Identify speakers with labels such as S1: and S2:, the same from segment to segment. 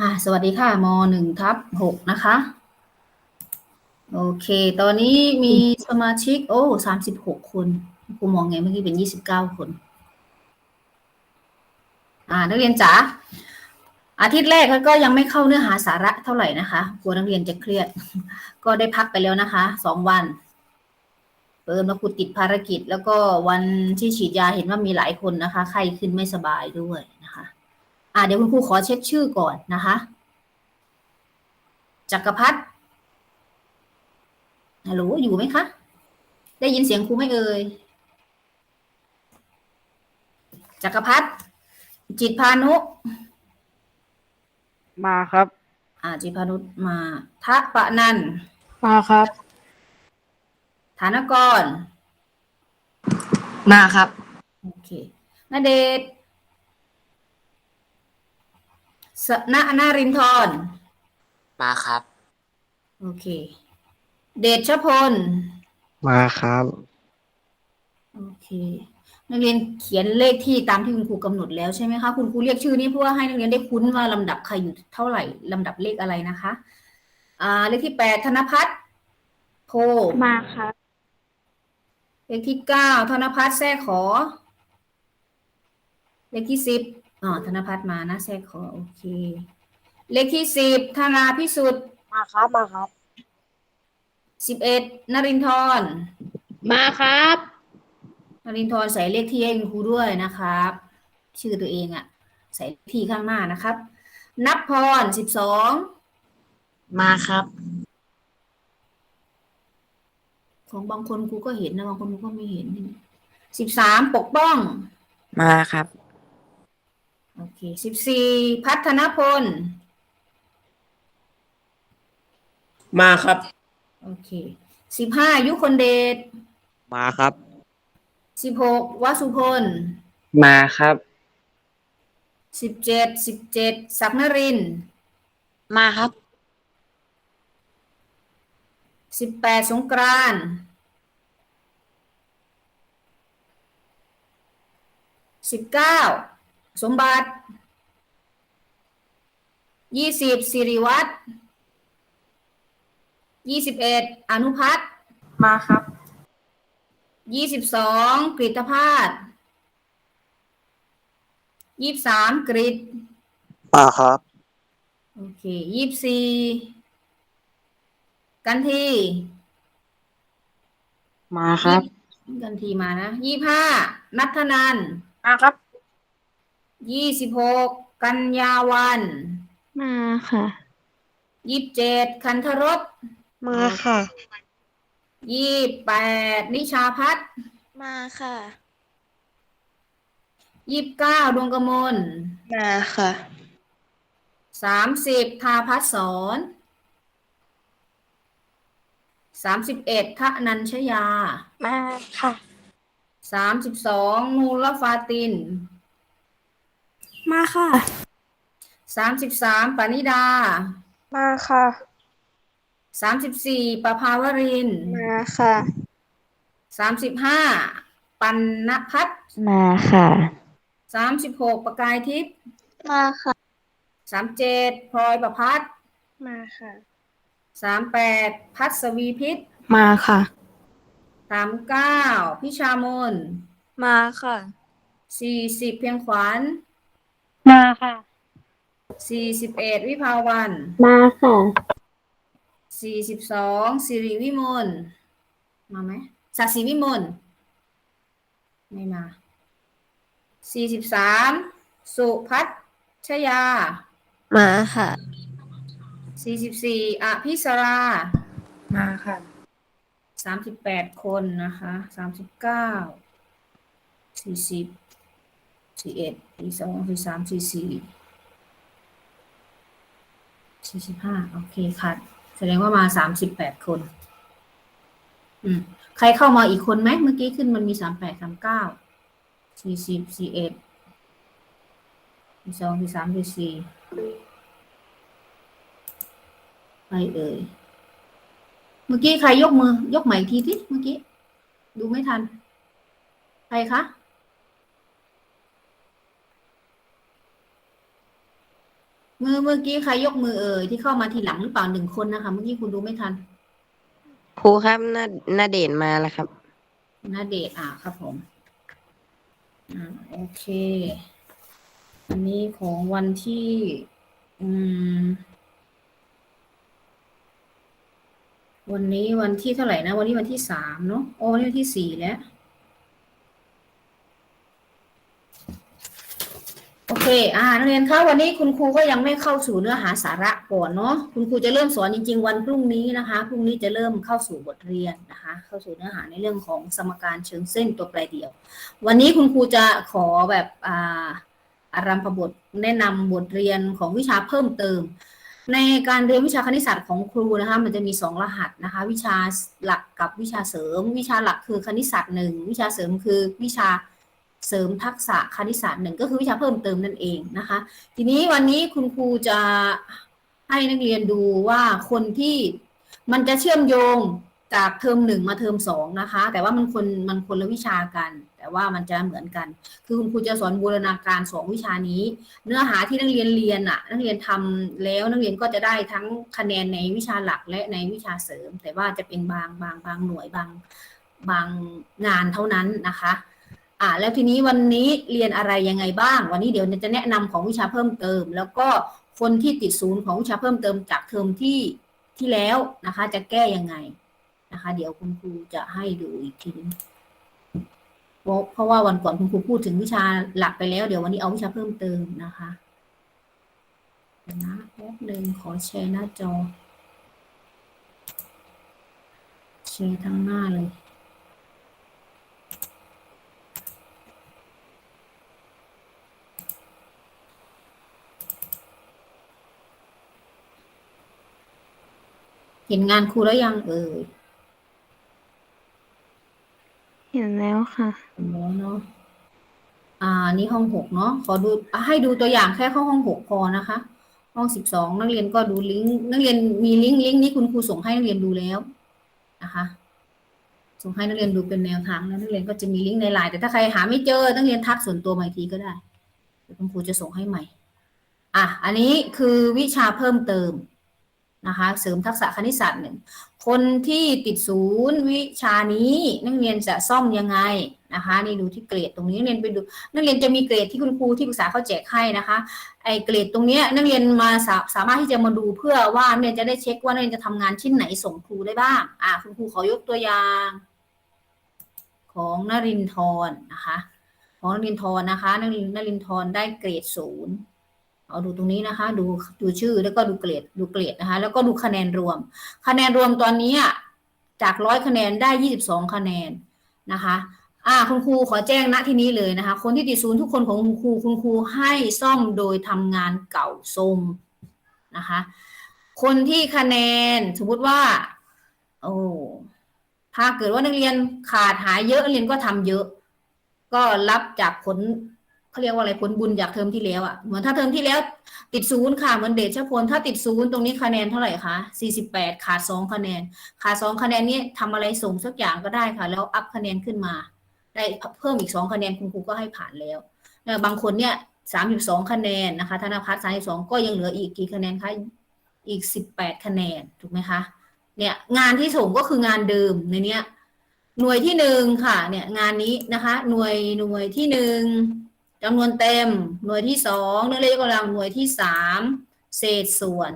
S1: อ่าสวัสดีค่ะมหนึ่งทับหกนะคะ โอเค ตอนนี้มีสมาชิก โอ้สามสิบหกคนครูมองไงเมื่อกี้เป็นยี่สิบเก้าคน อ่า นักเรียนจ๋าอาทิตย์แรกเขาก็ยังไม่เข้าเนื้อหาสาระเท่าไหร่นะคะกลัวนักเรียนจะเครียด ก็ได้พักไปแล้วนะคะสองวัน เปิดมาคุดติดภารกิจ แล้วก็วันที่ฉีดยาเห็นว่ามีหลายคนนะคะ ไข้ขึ้นไม่สบายด้วยนะคะ อ่าเดี๋ยวคุณครูขอเช็คชื่อก่อนนะคะจักรพัฒน์ฮัลโหลอยู่ไหมคะ ได้ยินเสียงครูไหมเอ่ยจักรพัฒน์จิตพานุ
S2: มาครับ
S1: อ่าจิตพานุมาทะปะนัน
S2: มาครับ
S1: ฐานกร
S2: มาครับ
S1: โอเคนเดชน์สนะนารินทร
S3: มาครับ
S1: โอเค เดชพล
S2: มาครับ
S1: โอเค นักเรียนเขียนเลขที่ตามที่คุณครูกำหนดแล้วใช่ไหมคะ คุณครูเรียกชื่อนี้เพื่อให้นักเรียนได้คุ้นว่าลำดับใครอยู่เท่าไหร่ลำดับเลขอะไรนะคะ อ่า เลขที่แปดธนพัฒน์โพ
S2: มาครับ
S1: เลขที่เก้าธนพัฒน์แท้ขอ เลขที่สิบอ๋อธนพัฒน์มานะแท้ขอโอเค เลขที่สิบธนาพิสุทธิ์
S2: มาครับมาครับ
S1: สิบเอ็ดนรินทร์
S2: มาครับ
S1: นรินทร์ใส่เลขที่ให้คุณครูด้วยนะครับ ชื่อตัวเองอะใส่เลขที่ข้างหน้านะครับ นับพรสิบสอง
S3: มาครับ
S1: ของบางคนครูก็เห็นนะบางคนครูก็ไม่เห็นสิบสามปกป้อง
S3: มาครับ
S1: โอเคสิบสี่พัฒนพล
S4: มาครับ
S1: โอเคสิบห้ายุคนเดช
S2: มาครับ
S1: สิบหกวสุพล
S2: มาครับ
S1: สิบเจ็ดสิบเจ็ดศักดิ์นรินทร์
S3: มาครับ
S1: สิบแปดสงกรานต์สิบเก้าสมบัติยี่สิบสิริวัตรยี่สิบเอ็ดอนุพัฒน์
S2: มาครับ
S1: ยี่สิบสองกฤตภาสยี่สิบสามกฤต
S2: มาครับ
S1: โอเคยี่สิบสี่ กันที
S2: มาครับ
S1: กันทีมานะยี่ห้านัทนัน
S2: มาครับ
S1: ยี่สิบหกกันยาวัน
S5: มาค่ะ
S1: ยี่สิบเจ็ดคันธรส
S2: มาค่ะ
S1: ยี่สิบแปดนิชาพัฒน์
S5: มาค่ะ
S1: ยี่สิบเก้าดวงกมล
S5: มาค่ะ
S1: สามสิบทาพัฒสอน สามสิบเอ็ดทะนัญชยา
S5: มาค่ะ
S1: สามสิบสองนูลฟาติน
S5: มาค่ะ
S1: สามสิบสามปณิดา
S5: มาค่ะ
S1: สามสิบสี่ประภาวรินทร์
S5: มาค่ะ
S1: สามสิบห้าปันนพัฒน์
S5: มาค่ะ
S1: สามสิบหกประกายทิพย์
S5: มาค่ะ
S1: สามเจ็ดพลอยประพัฒน์
S5: มาค่ะ
S1: สามแปดพัศวีพิษ
S5: มาค่ะ
S1: สามเก้าพิชามน
S5: มาค่ะ
S1: สี่สิบเพียงขวัญ
S5: มาค่ะ
S1: สี่สิบเอ็ดวิภาวัน
S5: มาค่ะ
S1: สี่สิบสองสิริวิมลมาไหมศักดิ์ศรีวิมลไม่มาสี่สิบสามสุพัชยา
S5: มาค่ะ
S1: สี่สิบสี่อภิสรา
S2: มาค่ะ
S1: สามสิบแปดคนนะคะสามสิบเก้าสี่สิบสี่เอ็ดสี่สองสี่สามสี่สี่สี่สิบห้าโอเคค่ะ แสดงว่ามาสามสิบแปดคน อืม ใครเข้ามาอีกคนไหมเมื่อกี้ขึ้นมันมีสามแปดสามเก้าสี่สิบสี่เอ็ดสี่สองสี่สามสี่สี่ใค รเอ่ย เมื่อกี้ใครยกมือ ยกใหม่ทีที่เมื่อกี้ ดูไม่ทัน ใครคะมือเมื่อกี้ใครยกมือเอ่ยที่เข้ามาทีหลังหรือเปล่าหนึ่งคนนะคะ เมื่อกี้คุณดูไม่ทัน
S3: ครูครับนานาเดชมาแล้วครับ
S1: น่าเดชอะครับผมอ่าโอเค อันนี้ของวันที่ อืม วันนี้วันที่เท่าไหร่นะ วันนี้วันที่สามเนาะโอ้วันนี้วันที่สี่แล้ว โอเค อ่านักเรียนคะวันนี้คุณครูก็ยังไม่เข้าสู่เนื้อหาสาระก่อนเนาะคุณครูจะเริ่มสอนจริง ๆ วันพรุ่งนี้นะคะพรุ่งนี้จะเริ่มเข้าสู่บทเรียนนะคะ เข้าสู่เนื้อหาในเรื่องของสมการเชิงเส้นตัวแปรเดียว วันนี้คุณครูจะขอแบบอ่าอารัมพบทแนะนำบทเรียนของวิชาเพิ่มเติม ในการเรียนวิชาคณิตศาสตร์ของครูนะคะ มันจะมีสองรหัสนะคะ วิชาหลักกับวิชาเสริม วิชาหลักคือคณิตศาสตร์หนึ่งวิชาเสริมคือวิชาเสริมทักษะคณิตศาสตร์หนึ่งก็คือวิชาเพิ่มเติมนั่นเองนะคะ ทีนี้วันนี้คุณครูจะให้นักเรียนดูว่าคนที่มันจะเชื่อมโยง จากเทอมหนึ่งมาเทอมสองนะคะ แต่ว่ามันคนมันคนละวิชากัน แต่ว่ามันจะเหมือนกัน คือคุณครูจะสอนบูรณาการสองวิชานี้ เนื้อหาที่นักเรียนเรียนอะ นักเรียนทำแล้วนักเรียนก็จะได้ทั้งคะแนนในวิชาหลักและในวิชาเสริม แต่ว่าจะเป็นบางบางบางหน่วยบางบางงานเท่านั้นนะคะอ่าแล้วทีนี้วันนี้เรียนอะไรยังไงบ้าง วันนี้เดี๋ยวจะแนะนำของวิชาเพิ่มเติม แล้วก็คนที่ติดศูนย์ของวิชาเพิ่มเติมจากเทอมที่ที่แล้วนะคะ จะแก้ยังไง นะคะ เดี๋ยวคุณครูจะให้ดูอีกทีนึงเพราะว่าวันก่อนคุณครูพูดถึงวิชาหลักไปแล้ว เดี๋ยววันนี้เอาวิชาเพิ่มเติมนะคะนะแป๊บหนึ่งขอแชร์หน้าจอ แชร์ทั้งหน้าเลยเห็นงานครูแล้วยังเอ่ย
S5: เห็นแล้วค่ะ
S1: เห็นแล้วเนาะอ่า นี่ห้องหกเนาะขอดูให้ดูตัวอย่างแค่ข้าห้องหกพอนะคะ ห้องสิบสองนักเรียนก็ดูลิงก์นักเรียนมีลิงก์ลิงก์นี้คุณครูส่งให้นักเรียนดูแล้วนะคะส่งให้นักเรียนดูเป็นแนวทางแล้วนักเรียนก็จะมีลิงก์ในไลน์แต่ถ้าใครหาไม่เจอนักเรียนทักส่วนตัวมาอีกทีก็ได้เดี๋ยวคุณครูจะส่งให้ใหม่ อะ อันนี้คือวิชาเพิ่มเติม นะคะเสริมทักษะคณิตศาสตร์หนึ่งคนที่ติดศูนย์วิชานี้นักเรียนจะซ่อมยังไงนะคะนี่ดูที่เกรดตรงนี้นักเรียนไปดูนักเรียนจะมีเกรดที่คุณครูที่ปรึกษาเขาแจกให้นะคะไอ้เกรดตรงเนี้ยนักเรียนมาสาสามารถที่จะมาดูเพื่อว่านักเรียนจะได้เช็คว่านักเรียนจะทำงานชิ้นไหนส่งครูได้บ้างอ่าคุณครูขอยกตัวอย่าง ของนรินทร์นะคะ ของนรินทร์นะคะนรินนรินทร์ได้เกรดศูนย์ เอาดูตรงนี้นะคะ ดูดูชื่อแล้วก็ดูเกรดดูเกรดนะคะ แล้วก็ดูคะแนนรวม คะแนนรวมตอนนี้จากร้อยคะแนนได้ยี่สิบสองคะแนนนะคะอ่าคุณครูขอแจ้งณที่นี้เลยนะคะ คนที่ติดศูนย์ทุกคนของคุณครูคุณครูให้ซ่อมโดยทำงานเก่าทรงนะคะ คนที่คะแนนสมมติว่า โอ้ถ้าเกิดว่านักเรียนขาดหายเยอะนักเรียนก็ทำเยอะ ก็รับจากผล เขาเรียกว่าอะไรผลบุญจากเทอมที่แล้วอะ่ะเหมือนถ้าเทอมที่แล้วติดศูนย์ค่ะเหมือนเดชพลถ้าติดศูนย์ตรงนี้คะแนนเท่าไหร่คะ48 ขาด 2 คะแนน ขาด 2 คะแนนนี้ทำอะไรส่งสักอย่างก็ได้ค่ะ แล้วอัพคะแนนขึ้นมาได้เพิ่มอีก 2 คะแนนคุณครูก็ให้ผ่านแล้วแล้วบางคนเนี่ย32 คะแนนนะคะธนพัฒน์32 ก็ยังเหลืออีกกี่คะแนนคะอีก 18 คะแนนถูกไหมคะเนี่ยงานที่ส่งก็คืองานเดิมในเนี้ยหน่วยที่หนึ่งค่ะเนี่ยงานนี้นะคะ หน่วยหน่วยที่หนึ่ง จำนวนเต็มหน่วยที่สองนักเรียนกำลังหน่วยที่สามเศษส่วน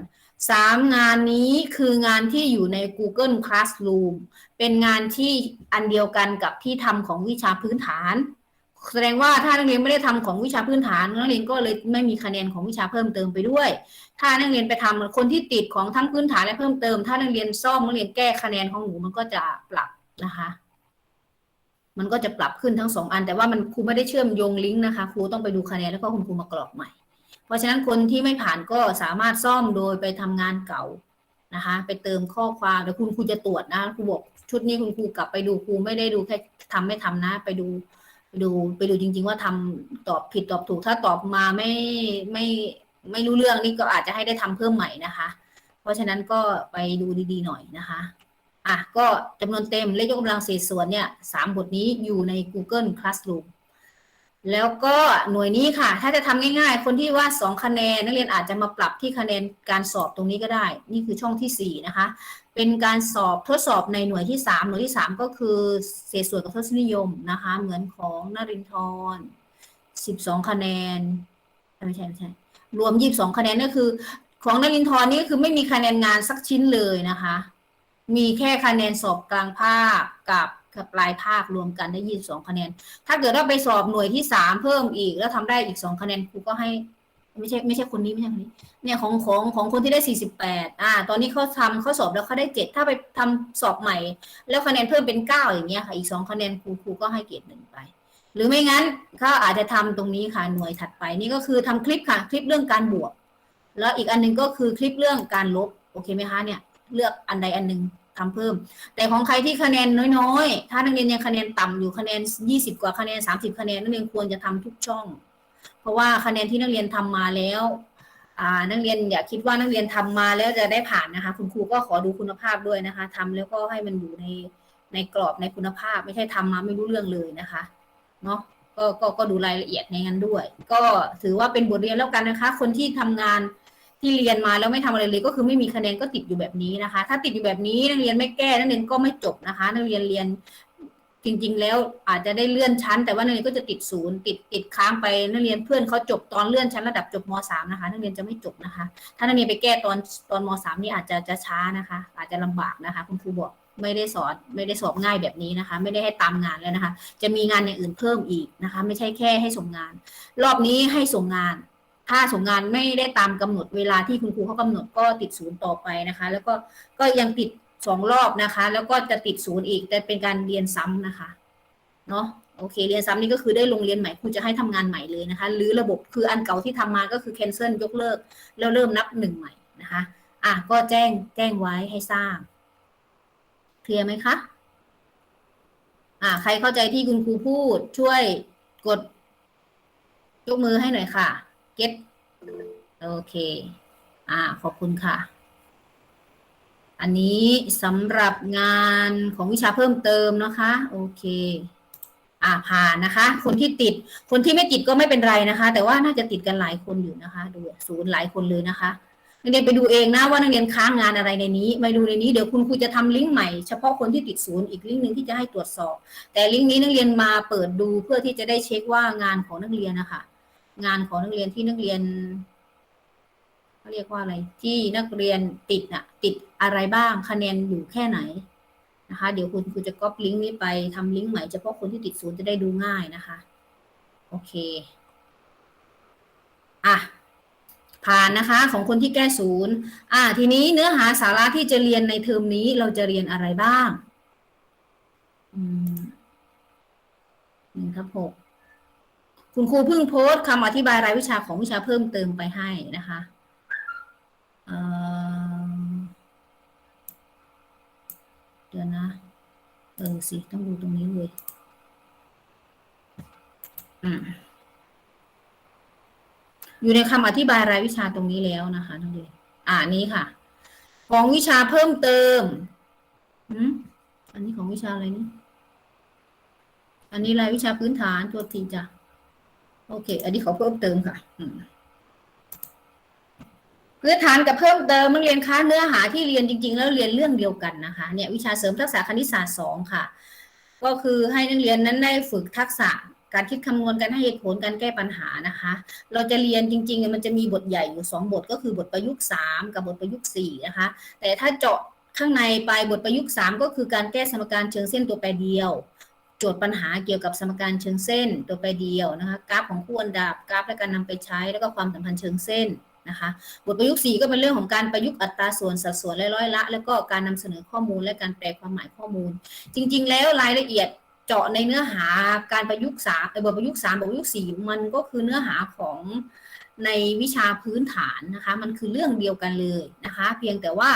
S1: สามงานนี้คืองานที่อยู่ใน Google Classroom เป็นงานที่อันเดียวกันกับที่ทำของวิชาพื้นฐาน แสดงว่าถ้านักเรียนไม่ได้ทำของวิชาพื้นฐานนักเรียนก็เลยไม่มีคะแนนของวิชาเพิ่มเติมไปด้วย ถ้านักเรียนไปทำคนที่ติดของทั้งพื้นฐานและเพิ่มเติม ถ้านักเรียนซ่อมนักเรียนแก้คะแนนของหนูมันก็จะปรับนะคะ มันก็จะปรับขึ้นทั้งสองอัน แต่ว่ามันครูไม่ได้เชื่อมโยงลิงก์นะคะ ครูต้องไปดูคะแนนแล้วก็คุณครูมากรอกใหม่ เพราะฉะนั้นคนที่ไม่ผ่านก็สามารถซ่อมโดยไปทำงานเก่านะคะ ไปเติมข้อความเดี๋ยวคุณครูจะตรวจนะครูบอกชุดนี้คุณครูกลับไปดูครูไม่ได้ดูแค่ทำไม่ทำนะ ไปดูไปดูไปดูจริง ๆ ว่าทำตอบผิดตอบถูกถ้าตอบมาไม่ไม่ไม่รู้เรื่องนี่ก็อาจจะให้ได้ทำเพิ่มใหม่นะคะ เพราะฉะนั้นก็ไปดูดีๆหน่อยนะคะ อะก็จำนวนเต็มเลขยกกำลังเศษส่วนเนี่ยสามบทนี้อยู่ใน Google Classroom แล้วก็หน่วยนี้ค่ะ ถ้าจะทำง่ายๆ คนที่ว่าสองคะแนน นักเรียนอาจจะมาปรับที่คะแนนการสอบตรงนี้ก็ได้ นี่คือช่องที่สี่นะคะ เป็นการสอบทดสอบในหน่วยที่สามหน่วยที่สามก็คือเศษส่วนกับทศนิยมนะคะ เหมือนของนรินทร์สิบสองคะแนน ไม่ใช่ ไม่ใช่ รวมยี่สิบสองคะแนนก็คือ ของนรินทร์นี่ก็คือไม่มีคะแนนงานสักชิ้นเลยนะคะ มีแค่คะแนนสอบกลางภาคกับกับปลายภาครวมกันได้ยี่สิบสองคะแนน ถ้าเกิดว่าไปสอบหน่วยที่สามเพิ่มอีก แล้วทำได้อีกสองคะแนนครูก็ให้ ไม่ใช่ไม่ใช่คนนี้ไม่ใช่คนนี้ เนี่ยของของของคนที่ได้สี่สิบแปดอ่า ตอนนี้เขาทำเขาสอบแล้วเขาได้เจ็ดถ้าไปทำสอบใหม่ แล้วคะแนนเพิ่มเป็นเก้าอย่างเงี้ยค่ะ อีกสองคะแนนครูครูก็ให้เกรดหนึ่งไป หรือไม่งั้นเขาอาจจะทำตรงนี้ค่ะหน่วยถัดไป นี่ก็คือทำคลิปค่ะคลิปเรื่องการบวก แล้วอีกอันหนึงก็คือคลิปเรื่องการลบโอเคไหมคะเนี่ยเลือกอันใดอันหนึ่ง ทำเพิ่ม แต่ของใครที่คะแนนน้อยๆ ถ้านักเรียนยังคะแนนต่ำอยู่คะแนนยี่สิบกว่าคะแนนสามสิบคะแนนนักเรียนควรจะทำทุกช่อง เพราะว่าคะแนนที่นักเรียนทำมาแล้วนักเรียนอย่าคิดว่านักเรียนทำมาแล้วจะได้ผ่านนะคะ คุณครูก็ขอดูคุณภาพด้วยนะคะทำแล้วก็ให้มันอยู่ในในกรอบในคุณภาพไม่ใช่ทำมาไม่รู้เรื่องเลยนะคะเนาะก็ก็ก็ดูรายละเอียดในนั้นด้วย ก็ถือว่าเป็นบทเรียนแล้วกันนะคะ คนที่ทำงาน ที่เรียนมาแล้วไม่ทำอะไรเลยก็คือไม่มีคะแนนก็ติดอยู่แบบนี้นะคะ ถ้าติดอยู่แบบนี้นักเรียนไม่แก้นักเรียนก็ไม่จบนะคะ นักเรียนเรียนจริง ๆ แล้วอาจจะได้เลื่อนชั้น แต่ว่านักเรียนก็จะติดศูนย์ติดติดค้างไปนักเรียนเพื่อนเขาจบตอนเลื่อนชั้นระดับจบมสามนะคะ นักเรียนจะไม่จบนะคะ ถ้านักเรียนไปแก้ตอนตอนมสามนี่อาจจะจะช้านะคะ อาจจะลำบากนะคะคุณครูบอกไม่ได้สอนไม่ได้สอบง่ายแบบนี้นะคะ ไม่ได้ให้ตามงานแล้วนะคะ จะมีงานอย่างอื่นเพิ่มอีกนะคะ ไม่ใช่แค่ให้ส่งงาน รอบนี้ให้ส่งงาน ถ้าส่งงานไม่ได้ตามกำหนดเวลาที่คุณครูเขากำหนดก็ติดศูนย์ต่อไปนะคะ แล้วก็ก็ยังติดสองรอบนะคะ แล้วก็จะติดศูนย์อีก แต่เป็นการเรียนซ้ำนะคะเนาะโอเค เรียนซ้ำนี่ก็คือได้ลงเรียนใหม่ครูจะให้ทำงานใหม่เลยนะคะ หรือระบบคืออันเก่าที่ทำมาก็คือ cancel ยกเลิก แล้วเริ่มนับหนึ่งใหม่นะคะ อะก็แจ้งแจ้งไว้ให้ทราบเคลียร์ไหมคะอะใครเข้าใจที่คุณครูพูดช่วยกด ยกมือให้หน่อยค่ะ เก็ตโอเค อ่า ขอบคุณค่ะ อันนี้สำหรับงานของวิชาเพิ่มเติมนะคะ โอเค อ่าผ่านนะคะ คนที่ติด คนที่ไม่ติดก็ไม่เป็นไรนะคะ แต่ว่าน่าจะติดกันหลายคนอยู่นะคะ ดูศูนย์หลายคนเลยนะคะนักเรียนไปดูเองนะว่านักเรียนค้างงานอะไรในนี้ไปดูในนี้เดี๋ยวคุณครูจะทำลิงก์ใหม่เฉพาะคนที่ติดศูนย์อีกลิงก์หนึ่งที่จะให้ตรวจสอบ แต่ลิงก์นี้นักเรียนมาเปิดดูเพื่อที่จะได้เช็คว่างานของนักเรียนนะคะ งานของนักเรียนที่นักเรียนเขาเรียกว่าอะไร ที่นักเรียนติดน่ะติดอะไรบ้างคะแนนอยู่แค่ไหนนะคะ เดี๋ยวคุณครูจะก๊อปลิงก์นี้ไปทำลิงก์ใหม่เฉพาะคนที่ติดศูนย์จะได้ดูง่ายนะคะ โอเคอะผ่านนะคะของคนที่แก้ศูนย์อะทีนี้เนื้อหาสาระที่จะเรียนในเทอมนี้เราจะเรียนอะไรบ้างหนึ่งทับหก คุณครูเพิ่งโพสต์คำอธิบายรายวิชาของวิชาเพิ่มเติมไปให้นะคะเเดี๋ยวนะ เออสิ ต้องดูตรงนี้เลยอืมอยู่ในคำอธิบายรายวิชาตรงนี้แล้วนะคะนักเรียนอ่านี้ค่ะ ของวิชาเพิ่มเติมอืมอันนี้ของวิชาอะไรนี่ อันนี้รายวิชาพื้นฐานตัวทีจ้ะ โอเค อันนี้เขาเพิ่มเติมค่ะพื้นฐานกับเพิ่มเติมนักเรียนคะเนื้อหาที่เรียนจริง ๆ แล้วเรียนเรื่องเดียวกันนะคะ เนี่ยวิชาเสริมทักษะคณิตศาสตร์สองค่ะ ก็คือให้นักเรียนนั้นได้ฝึกทักษะการคิดคำนวณการให้เหตุผลการแก้ปัญหานะคะ เราจะเรียนจริงๆ มันจะมีบทใหญ่อยู่สองบทก็คือบทประยุกต์สามกับบทประยุกต์สี่นะคะ แต่ถ้าเจาะข้างในไปบทประยุกต์สามก็คือการแก้สมการเชิงเส้นตัวแปรเดียว โจทย์ปัญหาเกี่ยวกับสมการเชิงเส้น ตัวแปรเดียวนะคะกราฟของคู่อันดับกราฟและการนำไปใช้แล้วก็ความสัมพันธ์เชิงเส้นนะคะบทประยุกต์สี่ก็เป็นเรื่องของการประยุกต์อัตราส่วนสัดส่วนและร้อยละ แล้วก็การนำเสนอข้อมูลและการแปลความหมายข้อมูล จริง ๆ แล้วรายละเอียดเจาะในเนื้อหาการประยุกต์สามบทประยุกต์สามบทประยุกต์สี่มันก็คือเนื้อหาของในวิชาพื้นฐานนะคะ มันคือเรื่องเดียวกันเลยนะคะ เพียงแต่ว่า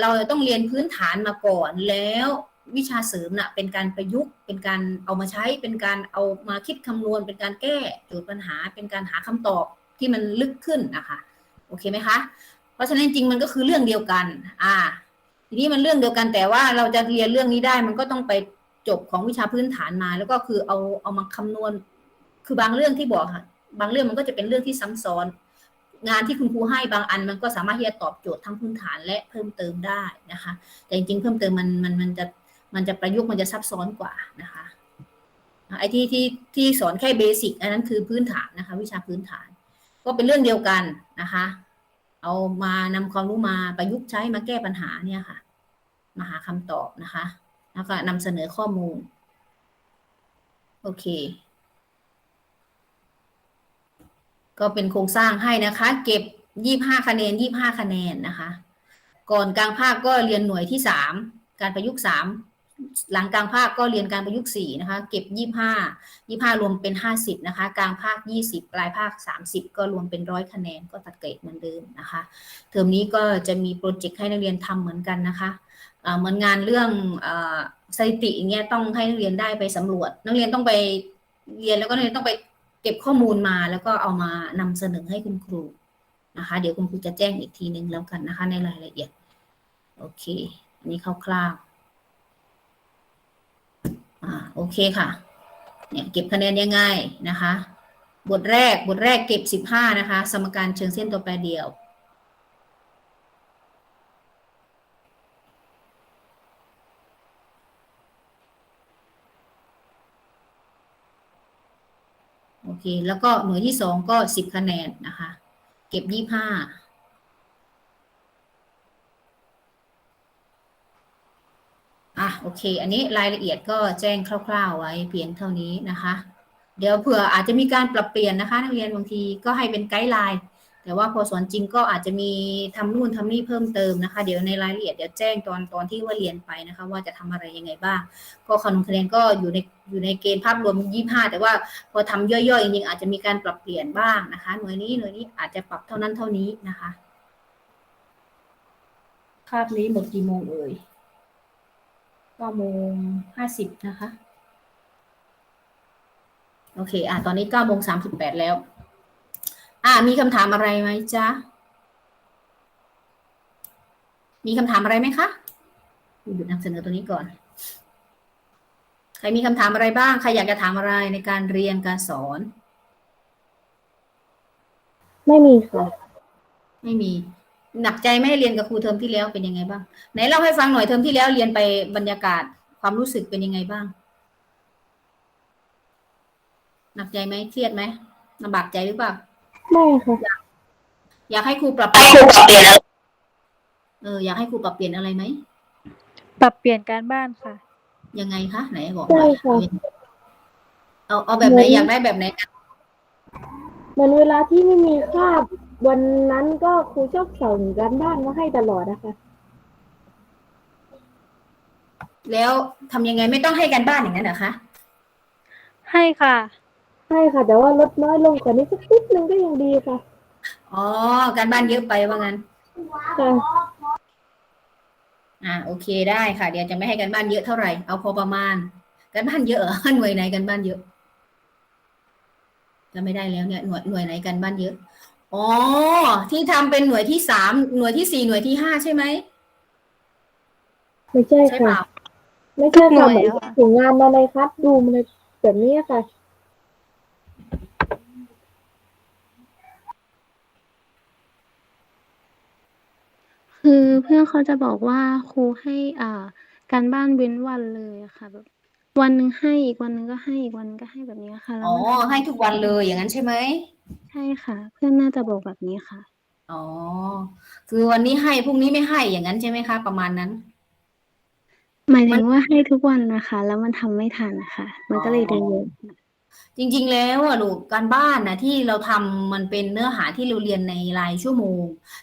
S1: เราจะต้องเรียนพื้นฐานมาก่อนแล้ว วิชาเสริมน่ะเป็นการประยุกต์ เป็นการเอามาใช้ เป็นการเอามาคิดคำนวณ เป็นการแก้โจทย์ปัญหา เป็นการหาคำตอบที่มันลึกขึ้นนะคะโอเคไหมคะ เพราะฉะนั้นจริงมันก็คือเรื่องเดียวกัน อ่า ทีนี้มันเรื่องเดียวกันแต่ว่าเราจะเรียนเรื่องนี้ได้มันก็ต้องไปจบของวิชาพื้นฐานมา แล้วก็คือเอาเอามาคำนวณ คือบางเรื่องที่บอกค่ะ บางเรื่องมันก็จะเป็นเรื่องที่ซ้ำซ้อน งานที่คุณครูให้บางอันมันก็สามารถที่จะตอบโจทย์ทั้งพื้นฐานและเพิ่มเติมได้นะคะ แต่จริงๆเพิ่มเติมมันมันมันจะ มันจะประยุกต์มันจะซับซ้อนกว่านะคะไอ้ที่ที่ที่สอนแค่เบสิกอันนั้นคือพื้นฐานนะคะ วิชาพื้นฐาน ก็เป็นเรื่องเดียวกันนะคะ เอามานำความรู้มาประยุกต์ใช้มาแก้ปัญหาเนี่ยค่ะ มาหาคำตอบนะคะ แล้วก็นำเสนอข้อมูล โอเค ก็เป็นโครงสร้างให้นะคะ เก็บยี่ห้าคะแนนยี่ห้าคะแนนนะคะ ก่อนกลางภาคก็เรียนหน่วยที่สามการประยุกต์สาม หลังกลางภาคก็เรียนการประยุกต์สีนะคะ เก็บยี่ห้ายี่ห้ารวมเป็นห้าสิบนะคะ กลางภาคยี่สิบปลายภาคสามสิบก็รวมเป็นร้อยคะแนนก็ตัดเกรดเหมือนเดิมนะคะ เทอมนี้ก็จะมีโปรเจกต์ให้นักเรียนทำเหมือนกันนะคะเหมือนงานเรื่องอสถิติอย่างเงี้ยต้องให้นักเรียนได้ไปสำรวจ นักเรียนต้องไปเรียนแล้วก็นักเรียนต้องไปเก็บข้อมูลมาแล้วก็เอามานำเสนอให้คุณครูนะคะ เดี๋ยวคุณครูจะแจ้งอีกทีนึงแล้วกันนะคะ ในรายละเอียด โอเค อันนี้คร่าวๆ อ่าโอเคค่ะ เนี่ยเก็บคะแนนยังไงนะคะ บทแรกบทแรกเก็บสิบห้านะคะ สมการเชิงเส้นตัวแปรเดียวโอเค แล้วก็หน่วยที่สองก็สิบคะแนนนะคะ เก็บยี่ห้า อะโอเค อันนี้รายละเอียดก็แจ้งคร่าว ๆ ไว้เพียงเท่านี้นะคะ เดี๋ยวเผื่ออาจจะมีการปรับเปลี่ยนนะคะ นักเรียนบางทีก็ให้เป็นไกด์ไลน์แต่ว่าพอสอนจริงก็อาจจะมีทำนู่นทำนี่เพิ่มเติมนะคะ เดี๋ยวในรายละเอียดเดี๋ยวแจ้งตอนตอนที่ว่าเรียนไปนะคะ ว่าจะทำอะไรยังไงบ้าง ก็คะแนนก็อยู่ในอยู่ในเกณฑ์ภาพรวม 25 แต่ว่าพอทำย่อยๆจริงๆอาจจะมีการปรับเปลี่ยนบ้างนะคะ หน่วยนี้หน่วยนี้อาจจะปรับเท่านั้นเท่านี้นะคะ คาบนี้หมดกี่โมงเอ่ย 9โมง50 นะคะ โอเค อะ ตอนนี้9โมง38 แล้ว อะ มีคำถามอะไรไหมจ๊ะ มีคำถามอะไรไหมคะหยุดนำเสนอตัวนี้ก่อน ใครมีคำถามอะไรบ้าง ใครอยากจะถามอะไรในการเรียนการสอน
S5: ไม่มีค่ะ
S1: ไม่มี หนักใจไหม่เรียนกับครูเทอมที่แล้วเป็นยังไงบ้าง ไหนเล่าให้ฟังหน่อยเทอมที่แล้วเรียนไปบรรยากาศความรู้สึกเป็นยังไงบ้าง หนักใจไหมเครียดไหมลำบากใจหรือเปล่า
S5: ไม่ค่ะ
S1: อยากให้ครูปรับให้ครูปรับเปลี่ยนเอออยากให้ครูปรับเปลี่ยนอะไรไหม
S6: ปรับเปลี่ยนการบ้านค่ะ
S1: ยังไงคะไหนบอกห
S5: ใช่
S1: น่อย
S5: ค่ะ
S1: เอาเอาแบบไหนอยากได้แบบไหน
S5: เหมือนเวลาที่ไม่มีคาบ วันนั้นก็ครูชอบส่งกันบ้านมาให้ตลอดนะคะ
S1: แล้วทำยังไงไม่ต้องให้กันบ้านอย่างนั้นเหรอคะ
S6: ให้ค่ะ
S5: ใช่ค่ะ แต่ว่าลดน้อยลงกว่านี้สักนิดนึงก็ยังดีค่ะ
S1: อ๋อ การบ้านเยอะไปว่างั้น
S5: ค่ะ
S1: อ่า โอเคได้ค่ะ เดี๋ยวจะไม่ให้กันบ้านเยอะเท่าไหร่ เอาพอประมาณ กันบ้านเยอะเหรอ หน่วยไหนกันบ้านเยอะจะไม่ได้แล้วเนี่ย หน่วยหน่วยไหนกันบ้านเยอะ อ๋อ ที่ทำเป็นหน่วยที่สามหน่วยที่สี่หน่วยที่ห้าใช่ไหม
S5: ไม่ใช่
S1: ใช่เป
S5: ค่ะ
S1: ล่า
S5: ไม่ใช่
S6: หน่
S5: ค่ะ
S6: วย
S5: เหมือน
S6: แล้วอะ
S5: ส่งงานมาในครับดูมเลยแบบนี้ค่ะ
S7: คือเพื่อนเขาจะบอกว่าครูให้อ่า การบ้านเว้นวันเลยอะค่ะแบบวันหนึ่งให้อีกวันหนึ่งก็ให้อีกวันหนึ่งก็ให้แบบนี้ค่ะแล้ว
S1: อ๋อ
S7: มัน
S1: ให้ทุกวันเลยอย่างนั้นใช่ไหม
S7: ใช่ค่ะ เพื่อนน่าจะบอกแบบนี้ค่ะ
S1: อ๋อ คือวันนี้ให้พรุ่งนี้ไม่ให้อย่างนั้นใช่ไหมคะ ประมาณนั้น
S7: หมายถึงว่าให้ทุกวันนะคะ แล้วมันทำไม่ทันนะคะมันก็เลยได้เยอะ
S1: จริง ๆ แล้วอะลูกการบ้านนะที่เราทำมันเป็นเนื้อหาที่เราเรียนในรายชั่วโมง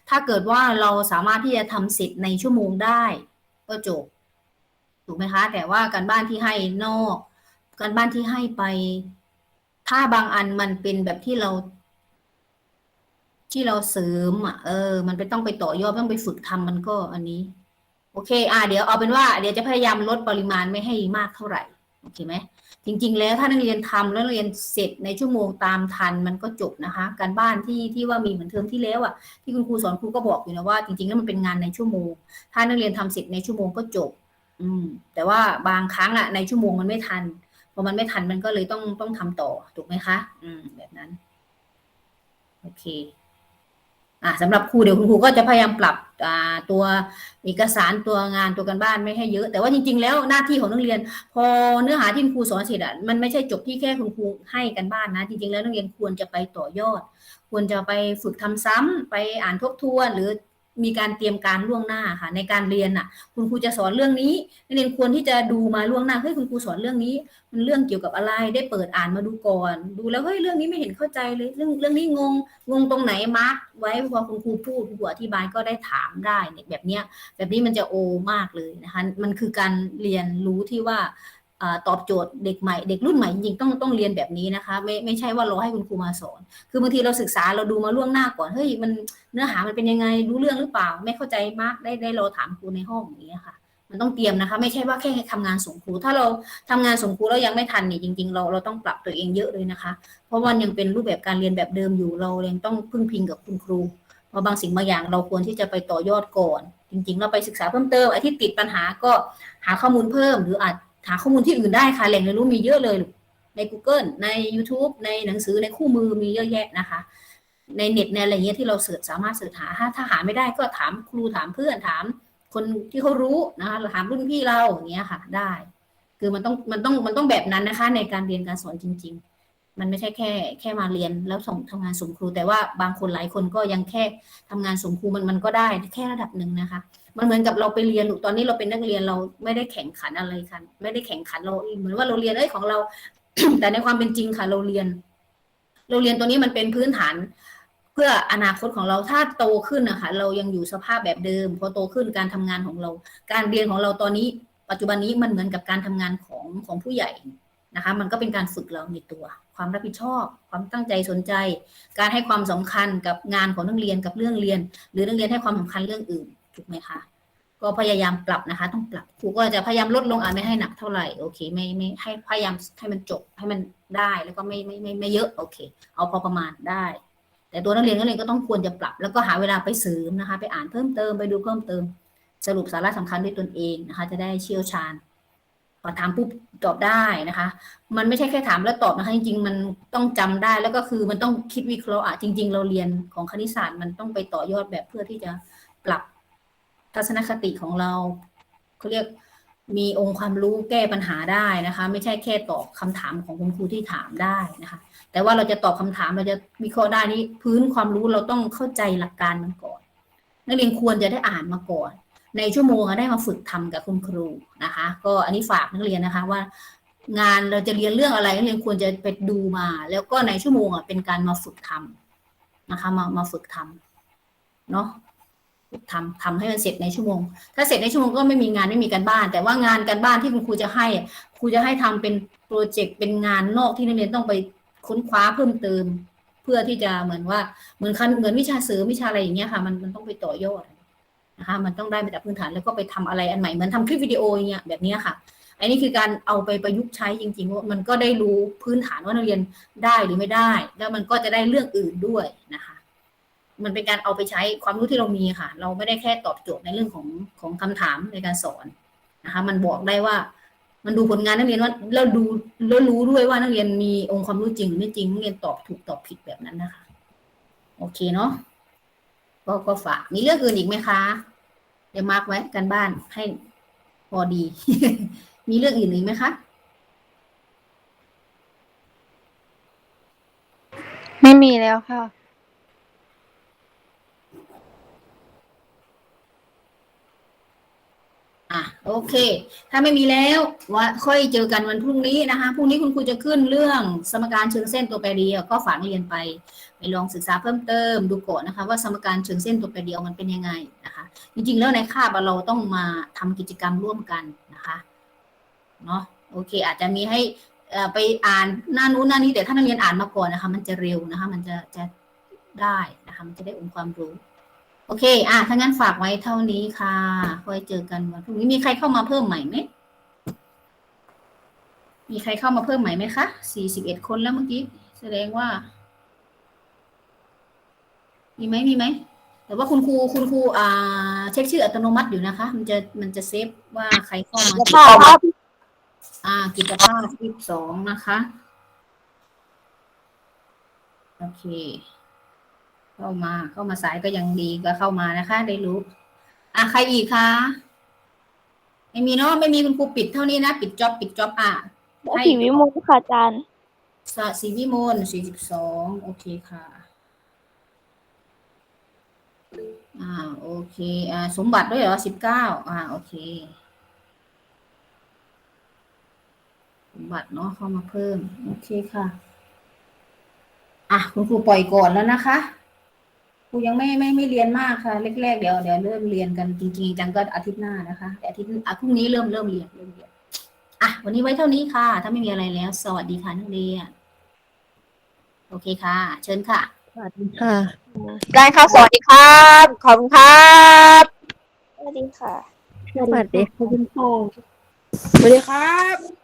S1: ถ้าเกิดว่าเราสามารถที่จะทำเสร็จในชั่วโมงได้ ก็จบถูกไหมคะ แต่ว่าการบ้านที่ให้นอก การบ้านที่ให้ไป ถ้าบางอันมันเป็นแบบที่เรา ที่เราเสริมอะเออ มันไปต้องไปต่อยอดต้องไปฝึกทำมันก็อันนี้ โอเค อ่าเดี๋ยวเอาเป็นว่าเดี๋ยวจะพยายามลดปริมาณไม่ให้มากเท่าไหร่โอเคไหมจริง ๆ แล้วถ้านักเรียนทำแล้วเรียนเสร็จในชั่วโมงตามทันมันก็จบนะคะ การบ้านที่ที่ว่ามีเหมือนเทอมที่แล้วอะที่คุณครูสอนครูก็บอกอยู่นะว่าจริงๆแล้วมันเป็นงานในชั่วโมง ถ้านักเรียนทำเสร็จในชั่วโมงก็จบ อืม แต่ว่าบางครั้งอะในชั่วโมงมันไม่ทันพอมันไม่ทันมันก็เลยต้องต้องทำต่อถูกไหมคะ อืม แบบนั้น โอเค อ่าสำหรับครูเดี๋ยวคุณครูก็จะพยายามปรับอ่าตัวเอกสารตัวงานตัวกันบ้านไม่ให้เยอะ แต่ว่าจริง ๆ แล้วหน้าที่ของนักเรียน พอเนื้อหาที่คุณครูสอนเสร็จอะมันไม่ใช่จบที่แค่คุณครูให้กันบ้านนะ จริง ๆ แล้วนักเรียนควรจะไปต่อยอด ควรจะไปฝึกทำซ้ำไปอ่านทบทวนหรือ มีการเตรียมการล่วงหน้าค่ะ ในการเรียนอะ คุณครูจะสอนเรื่องนี้นักเรียนควรที่จะดูมาล่วงหน้าเฮ้ยคุณครูสอนเรื่องนี้ มันเรื่องเกี่ยวกับอะไรได้เปิดอ่านมาดูก่อน ดูแล้วเฮ้ยเรื่องนี้ไม่เห็นเข้าใจเลยเรื่องเรื่องนี้งงงงตรงไหนมาร์กไว้พอคุณครูพูดคุณครูอธิบายก็ได้ถามได้เนี่ยแบบเนี้ยแบบนี้มันจะโอมากเลยนะคะมันคือการเรียนรู้ที่ว่าอ่า ตอบโจทย์เด็กใหม่เด็กรุ่นใหม่จริงๆต้องต้องเรียนแบบนี้นะคะไม่ไม่ใช่ว่ารอให้คุณครูมาสอน คือบางทีเราศึกษาเราดูมาล่วงหน้าก่อนเฮ้ยมันเนื้อหามันเป็นยังไงรู้เรื่องหรือเปล่า ไม่เข้าใจมากได้ได้รอถามครูในห้องอย่างเงี้ยค่ะ มันต้องเตรียมนะคะ ไม่ใช่ว่าแค่ทำงานส่งครู ถ้าเราทำงานส่งครูแล้วยังไม่ทันนี่จริง ๆ เราเราต้องปรับตัวเองเยอะเลยนะคะ เพราะว่ายังเป็นรูปแบบการเรียนแบบเดิมอยู่เรายังต้องพึ่งพิงกับคุณครูเพราะบางสิ่งบางอย่างเราควรที่จะไปต่อยอดก่อน จริง ๆ เราไปศึกษาเพิ่มเติมไอ้ที่ติดปัญหาก็หาข้อมูลเพิ่มหรืออาจ หาข้อมูลที่อื่นได้ค่ะ แหล่งเรียนรู้มีเยอะเลยใน Google ใน YouTube ในหนังสือในคู่มือมีเยอะแยะนะคะ ในเน็ตในอะไรเงี้ยที่เราเสิร์ชสามารถเสิร์ชหาถ้าหาไม่ได้ก็ถามครูถามเพื่อนถามคนที่เขารู้นะคะถามรุ่นพี่เราอย่างเงี้ยค่ะได้ คือมันต้องมันต้องมันต้องแบบนั้นนะคะ ในการเรียนการสอนจริง ๆ มันไม่ใช่แค่ แค่มาเรียนแล้วส่งทำงานส่งครู แต่ว่าบางคนหลายคนก็ยังแค่ทำงานส่งครูมันมันก็ได้แค่ระดับหนึ่งนะคะ มันเหมือนกับเราไปเรียนตอนนี้เราเป็นนักเรียนเราไม่ได้แข่งขันอะไรกัน ไม่ได้แข่งขันเราเหมือนว่าเราเรียนเอ้ยของเรา แต่ในความเป็นจริงค่ะ เราเรียน เราเรียนตัวนี้มันเป็นพื้นฐาน เพื่ออนาคตของเราถ้าโตขึ้นนะคะเรายังอยู่สภาพแบบเดิม พอโตขึ้นการทำงานของเรา การเรียนของเราตอนนี้ ปัจจุบันนี้มันเหมือนกับการทำงานของของผู้ใหญ่นะคะ มันก็เป็นการฝึกเราในตัว ความรับผิดชอบ ความตั้งใจสนใจ การให้ความสำคัญกับงานของนักเรียนกับเรื่องเรียน หรือนักเรียนให้ความสำคัญเรื่องอื่น ถูกไหมคะก็พยายามปรับนะคะ ต้องปรับครูก็จะพยายามลดลงอ่าไม่ให้หนักเท่าไหร่โอเค ไม่ไม่ให้พยายามให้มันจบให้มันได้แล้วก็ไม่ไม่ไม่ไม่เยอะโอเค เอาพอประมาณได้ แต่ตัวนักเรียนนักเรียนก็ต้องควรจะปรับ แล้วก็หาเวลาไปเสริมนะคะ ไปอ่านเพิ่มเติมไปดูเพิ่มเติม สรุปสาระสำคัญด้วยตนเองนะคะ จะได้เชี่ยวชาญพอถามปุ๊บตอบได้นะคะ มันไม่ใช่แค่ถามแล้วตอบนะคะ จริง ๆ มันต้องจำได้แล้วก็คือมันต้องคิดวิเคราะห์อะจริง ๆ เราเรียนของคณิตศาสตร์มันต้องไปต่อยอดแบบเพื่อที่จะปรับ ทัศนคติของเราเขาเรียกมีองค์ความรู้แก้ปัญหาได้นะคะ ไม่ใช่แค่ตอบคำถามของคุณครูที่ถามได้นะคะ แต่ว่าเราจะตอบคำถามเราจะวิเคราะห์ได้นี่พื้นความรู้เราต้องเข้าใจหลักการมันก่อน นักเรียนควรจะได้อ่านมาก่อน ในชั่วโมงได้มาฝึกทำกับคุณครูนะคะ ก็อันนี้ฝากนักเรียนนะคะว่า งานเราจะเรียนเรื่องอะไรนักเรียนควรจะไปดูมา แล้วก็ในชั่วโมงอะเป็นการมาฝึกทำนะคะ มามาฝึกทำเนาะ ทำทำให้มันเสร็จในชั่วโมง ถ้าเสร็จในชั่วโมงก็ไม่มีงานไม่มีการบ้าน แต่ว่างานการบ้านที่คุณครูจะให้ครูจะให้ทำเป็นโปรเจกต์เป็นงานนอกที่นักเรียนต้องไปค้นคว้าเพิ่มเติม เพื่อที่จะเหมือนว่าเหมือนคันเหมือนวิชาเสริมวิชาอะไรอย่างเงี้ยค่ะ มันมันต้องไปต่อยอดนะคะมันต้องได้มาจากพื้นฐานแล้วก็ไปทำอะไรอันใหม่เหมือนทำคลิปวิดีโออย่างเงี้ยแบบนี้ค่ะ อันนี้คือการเอาไปประยุกต์ใช้จริงๆว่ามันก็ได้รู้พื้นฐานว่านักเรียนได้หรือไม่ได้ แล้วมันก็จะได้เรื่องอื่นด้วยนะคะ มันเป็นการเอาไปใช้ความรู้ที่เรามีค่ะ เราไม่ได้แค่ตอบโจทย์ในเรื่องของของคำถามในการสอนนะคะ มันบอกได้ว่า มันดูผลงานนักเรียนว่าแล้วดูแล้วรู้ด้วยว่านักเรียนมีองค์ความรู้จริงหรือไม่จริงนักเรียนตอบถูกตอบผิดแบบนั้นนะคะ โอเคเนาะก็ก็ฝากมีเรื่องอื่นอีกไหมคะ เดี๋ยวมาร์กไว้กันบ้านให้พอดี มีเรื่องอื่นอีกไหมคะ
S6: ไม่มีแล้วค่ะ
S1: อะโอเค ถ้าไม่มีแล้วว่าค่อยเจอกันวันพรุ่งนี้นะคะพรุ่งนี้คุณครูจะขึ้นเรื่องสมการเชิงเส้นตัวแปรเดียว ก็ฝากเรียนไปไปลองศึกษาเพิ่มเติมดูก่อนนะคะ ว่าสมการเชิงเส้นตัวแปรเดียวมันเป็นยังไงนะคะ จริงๆแล้วในคาบเราต้องมาทำกิจกรรมร่วมกันนะคะเนาะโอเค อาจจะมีให้อ่อไปอ่านหน้านู้นหน้านี้แต่ถ้านักเรียนอ่านมาก่อนนะคะ มันจะเร็วนะคะ มันจะจะได้นะคะมันจะได้องค์ความรู้ โอเค อะ ถ้างั้นฝากไว้เท่านี้ค่ะค่อยเจอกันวันพรุ่งนี้มีใครเข้ามาเพิ่มใหม่ไหม มีใครเข้ามาเพิ่มใหม่ไหมคะสี่สิบเอ็ดคนแล้วเมื่อกี้ แสดงว่า มีไหมมีไหม แต่ว่าคุณครู คุณครู อ่า เช็คชื่ออัตโนมัติอยู่นะคะ มันจะ มันจะเซฟว่าใครเข้ามากี่คนอ่า กิจภาพยี่สิบสองนะคะ โอเค เข้ามาเข้ามาสายก็ยังดีก็เข้ามานะคะ ได้รู้ อะใครอีกคะไม่มีเนาะไม่มีคุณครูปิดเท่านี้นะปิดจ็อบปิดจ็อบอะให้
S5: สีวิมลค่ะอาจารย์
S1: สะสีวิมลสี่สิบสองโอเคค่ะอ่าโอเคอ่าสมบัติด้วยเหรอสิบเก้าอ่าโอเค สมบัติเนาะเข้ามาเพิ่ม โอเคค่ะ อะคุณครูปล่อยก่อนแล้วนะคะ ครูยังไม่ไม่ไม่เรียนมากค่ะแรกๆเดี๋ยวเดี๋ยวเริ่มเรียนกันจริงๆจังก็อาทิตย์หน้านะคะแต่อาทิตย์อะพรุ่งนี้เริ่มเริ่มเรียนเริ่มเรียนอะวันนี้ไว้เท่านี้ค่ะ ถ้าไม่มีอะไรแล้ว สวัสดีค่ะนักเรียนโอเคค่ะ เชิญค่ะ
S2: ค่ะ
S5: ได้ค่ะสวัสดีครับขอบคุณครับสวัสดีค่ะ
S2: สวัสดี
S5: ขอบคุณค่ะ
S4: สวัสดีครับ